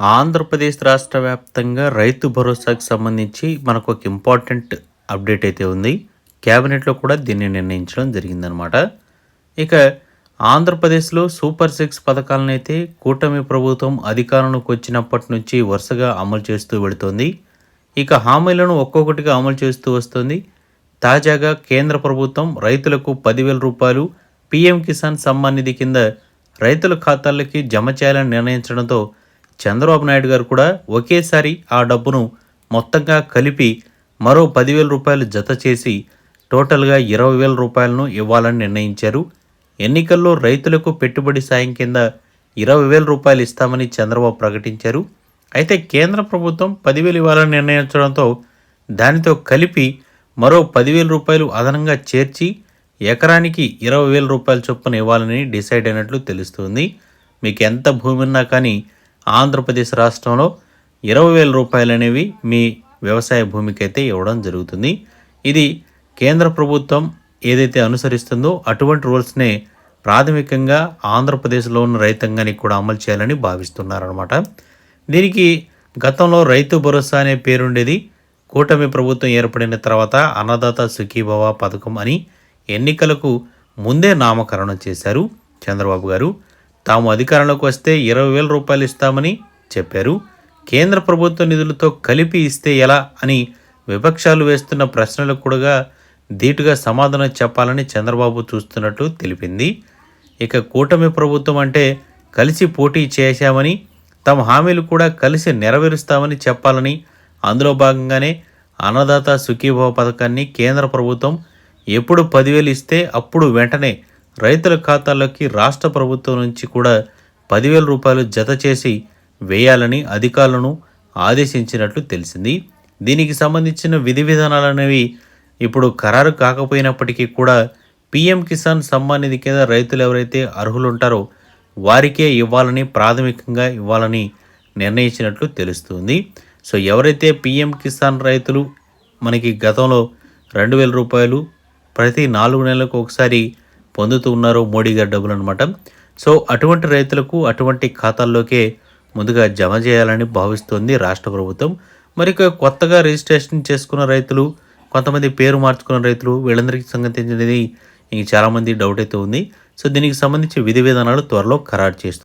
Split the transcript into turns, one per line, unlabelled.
ఆంధ్రప్రదేశ్ రాష్ట్ర వ్యాప్తంగా రైతు భరోసాకు సంబంధించి మనకు ఒక ఇంపార్టెంట్ అప్డేట్ అయితే ఉంది. క్యాబినెట్లో కూడా దీన్ని నిర్ణయించడం జరిగిందనమాట ఇక ఆంధ్రప్రదేశ్లో సూపర్ సిక్స్ పథకాలను అయితే కూటమి ప్రభుత్వం అధికారంలోకి వచ్చినప్పటి నుంచి వరుసగా అమలు చేస్తూ వెళుతోంది. ఇక హామీలను ఒక్కొక్కటిగా అమలు చేస్తూ వస్తుంది. తాజాగా కేంద్ర ప్రభుత్వం రైతులకు పదివేల రూపాయలు పీఎం కిసాన్ సమ్మాన్ నిధి కింద రైతుల ఖాతాల్లోకి జమ చేయాలని నిర్ణయించడంతో చంద్రబాబు నాయుడు గారు కూడా ఒకేసారి ఆ డబ్బును మొత్తంగా కలిపి మరో పదివేల రూపాయలు జత చేసి టోటల్గా ఇరవై వేల రూపాయలను ఇవ్వాలని నిర్ణయించారు. ఎన్నికల్లో రైతులకు పెట్టుబడి సాయం కింద ఇరవై వేల రూపాయలు ఇస్తామని చంద్రబాబు ప్రకటించారు. అయితే కేంద్ర ప్రభుత్వం పదివేలు ఇవ్వాలని నిర్ణయించడంతో దానితో కలిపి మరో పదివేల రూపాయలు అదనంగా చేర్చి ఎకరానికి ఇరవై వేల రూపాయల చొప్పున ఇవ్వాలని డిసైడ్ అయినట్లు తెలుస్తుంది. మీకు ఎంత భూమి ఉన్నా కానీ ఆంధ్రప్రదేశ్ రాష్ట్రంలో ఇరవై వేల రూపాయలు అనేవి మీ వ్యవసాయ భూమికి అయితే ఇవ్వడం జరుగుతుంది. ఇది కేంద్ర ప్రభుత్వం ఏదైతే అనుసరిస్తుందో అటువంటి రూల్స్నే ప్రాథమికంగా ఆంధ్రప్రదేశ్లో ఉన్న రైతాంగానికి కూడా అమలు చేయాలని భావిస్తున్నారనమాట దీనికి గతంలో రైతు భరోసా అనే పేరుండేది. కూటమి ప్రభుత్వం ఏర్పడిన తర్వాత అన్నదాత సుఖీభవ పథకం అని ఎన్నికలకు ముందే నామకరణం చేశారు చంద్రబాబు గారు. తాము అధికారంలోకి వస్తే ఇరవై వేల రూపాయలు ఇస్తామని చెప్పారు. కేంద్ర ప్రభుత్వ నిధులతో కలిపి ఇస్తే ఎలా అని విపక్షాలు వేస్తున్న ప్రశ్నలకు కూడా ధీటుగా సమాధానం చెప్పాలని చంద్రబాబు చూస్తున్నట్లు తెలిపింది. ఇక కూటమి ప్రభుత్వం అంటే కలిసి పోటీ చేశామని తమ హామీలు కూడా కలిసి నెరవేరుస్తామని చెప్పాలని అందులో భాగంగానే అన్నదాత సుఖీభవ పథకాన్ని కేంద్ర ప్రభుత్వం ఎప్పుడు పదివేలు ఇస్తే అప్పుడు వెంటనే రైతుల ఖాతాల్లోకి రాష్ట్ర ప్రభుత్వం నుంచి కూడా పదివేల రూపాయలు జత చేసి వేయాలని అధికారులను ఆదేశించినట్లు తెలిసింది. దీనికి సంబంధించిన విధి విధానాలు అనేవి ఇప్పుడు ఖరారు కాకపోయినప్పటికీ కూడా పీఎం కిసాన్ సమ్మాన్ నిధి కింద రైతులు ఎవరైతే అర్హులుంటారో వారికే ఇవ్వాలని ప్రాథమికంగా ఇవ్వాలని నిర్ణయించినట్లు తెలుస్తుంది. సో ఎవరైతే పీఎం కిసాన్ రైతులు మనకి గతంలో రెండు వేల రూపాయలు ప్రతి నాలుగు నెలలకు ఒకసారి పొందుతూ ఉన్నారు మోడీ గారి డబ్బులు అనమాట సో అటువంటి రైతులకు అటువంటి ఖాతాల్లోకే ముందుగా జమ చేయాలని భావిస్తోంది రాష్ట్ర ప్రభుత్వం. మరి కొత్తగా రిజిస్ట్రేషన్ చేసుకున్న రైతులు కొంతమంది పేరు మార్చుకున్న రైతులు వీళ్ళందరికీ సంగతించినది ఇంక చాలామంది డౌట్ అయితే ఉంది. సో దీనికి సంబంధించి విధి విధానాలు త్వరలో ఖరారు చేస్తుంది